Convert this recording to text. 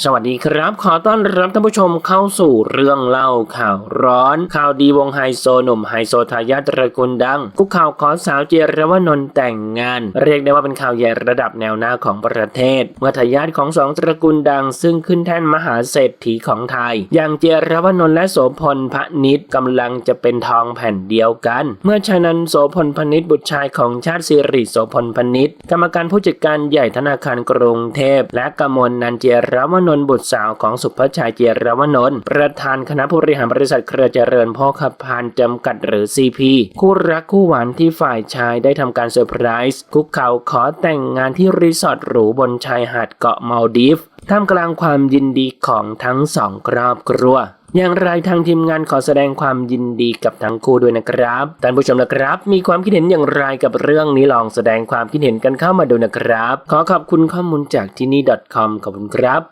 สวัสดีครับ ขอต้อนรับท่านผู้ชมเข้าสู่เรื่องเล่าข่าวร้อน ข่าวดีวงไฮโซหนุ่มไฮโซทายาทตระกูลดังกุกข่าวขอสาวเจรวนนท์แต่งงาน เรียกได้ว่าเป็นข่าวใหญ่ระดับแนวหน้าของประเทศ เมื่อทายาทของสองตระกูลดัง ซึ่งขึ้นแท่นมหาเศรษฐีของไทย อย่างเจรวนนท์และโสพลพนิษกำลังจะเป็นทองแผ่นเดียวกัน เมื่อชานันโสพลพนิษบุตรชายของชาติสิริโสพลพนิษกรรมการผู้จัดการใหญ่ธนาคารกรุงเทพ และกมลนันเจรวนนท์บุตรสาวของสุภชัยเจรวนนท์ประธานคณะผู้บริหารบริษัทเครือเจริญโภคภัณฑ์จำกัดหรือ CP คู่รักคู่หวานที่ฝ่ายชายได้ทำการเซอร์ไพรส์คุกเข่าขอแต่งงานที่รีสอร์ทหรูบนชายหาดเกาะมาลดีฟท่ามกลางความยินดีของทั้งสองครอบครัวอย่างไรทางทีมงานขอแสดงความยินดีกับทั้งคู่ด้วยนะครับท่านผู้ชมนะครับ มีความคิดเห็นอย่างไรกับเรื่องนี้ลองแสดงความคิดเห็นกันเข้ามาดูนะครับ ขอขอบคุณข้อมูลจากที่นี่ .com ขอบคุณครับ